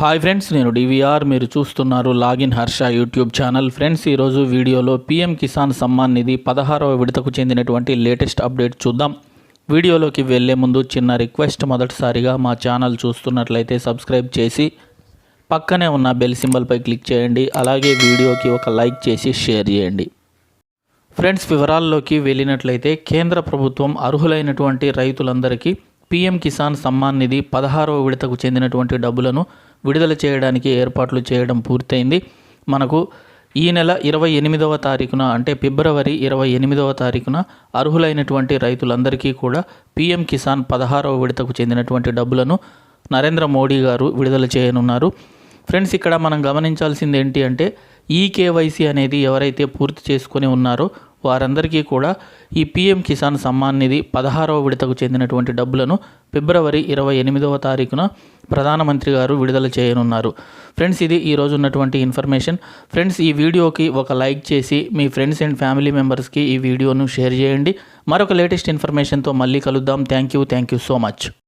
Hi friends నేను DVR మీరు చూస్తున్నారు login Harsha YouTube channel. Friends ఈరోజు వీడియోలో పీఎం కిసాన్ సమ్మాన్ నిధి పదహారవ విడతకు చెందినటువంటి లేటెస్ట్ అప్డేట్ చూద్దాం. వీడియోలోకి వెళ్ళే ముందు చిన్న రిక్వెస్ట్ మొదటిసారిగా మా ఛానల్ చూస్తున్నట్లయితే సబ్స్క్రైబ్ చేసి పక్కనే ఉన్న బెల్ సింబల్పై క్లిక్ చేయండి. అలాగే వీడియోకి ఒక లైక్ చేసి షేర్ చేయండి. ఫ్రెండ్స్ వివరాల్లోకి వెళ్ళినట్లయితే కేంద్ర ప్రభుత్వం అర్హులైనటువంటి రైతులందరికీ పీఎం కిసాన్ సమ్మాన్ నిధి పదహారవ విడతకు చెందినటువంటి డబ్బులను విడుదల చేయడానికి ఏర్పాట్లు చేయడం పూర్తయింది. మనకు ఈ నెల ఇరవై ఎనిమిదవ తారీఖున అంటే ఫిబ్రవరి ఇరవై ఎనిమిదవ తారీఖున అర్హులైనటువంటి రైతులందరికీ కూడా పీఎం కిసాన్ పదహారవ విడతకు చెందినటువంటి డబ్బులను నరేంద్ర మోడీ గారు విడుదల చేయనున్నారు. ఫ్రెండ్స్ ఇక్కడ మనం గమనించాల్సింది ఏంటి అంటే ఈ కేవైసీ అనేది ఎవరైతే పూర్తి చేసుకొని ఉన్నారో వారందరికీ కూడా ఈ పీఎం కిసాన్ సమ్మాన్ నిధి పదహారవ విడతకు చెందినటువంటి డబ్బులను ఫిబ్రవరి ఇరవై ఎనిమిదవ తారీఖున ప్రధానమంత్రి గారు విడుదల చేయనున్నారు. ఫ్రెండ్స్ ఇది ఈరోజు ఉన్నటువంటి ఇన్ఫర్మేషన్. ఫ్రెండ్స్ ఈ వీడియోకి ఒక లైక్ చేసి మీ ఫ్రెండ్స్ అండ్ ఫ్యామిలీ మెంబర్స్కి ఈ వీడియోను షేర్ చేయండి. మరొక లేటెస్ట్ ఇన్ఫర్మేషన్తో మళ్ళీ కలుద్దాం. Thank you. Thank you so much.